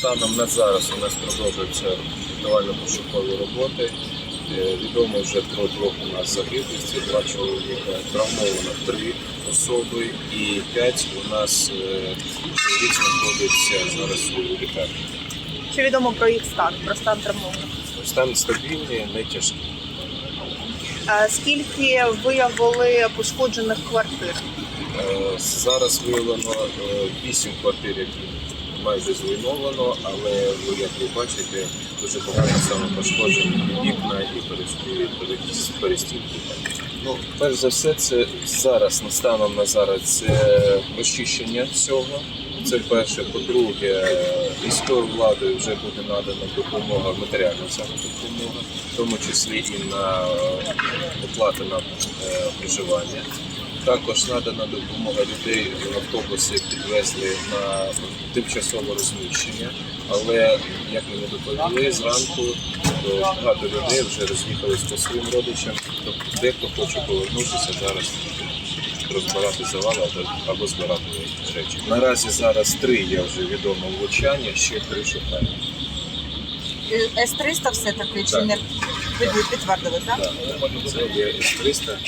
Станом на зараз у нас продовжуються рятувально-пошукові роботи. Е, Відомо вже про двох у нас загиблих, це два чоловіка, травмовано три особи і п'ять у нас е, чоловік знаходиться зараз у лікарні. Чи відомо про їх стан, про стан травмованих? Стан стабільний, не тяжкий. Е, Скільки виявили пошкоджених квартир? Е, Зараз виявлено е, вісім квартир, які майже зруйновано, але ви, як ви бачите, дуже багато саме пошкоджені і вікна і пересті- перес- перестінки. Ну, перш за все, це зараз, на- станом на зараз, це розчищення всього. Це перше. По-друге, міською владою вже буде надана допомога, матеріальна саме допомога, в тому числі і на оплата на е, проживання. Також надана допомога людей автобуси підвезли на тимчасове розміщення. Але як мені доповіли зранку, то багато людей вже роз'їхались по своїм родичам. Тобто дехто хоче повернутися зараз розбирати завали або, збирати речі. Наразі зараз три є вже відомо влучання, ще три шукають. С-300 все-таки чи не підтвердили, так? Так, це є С-300.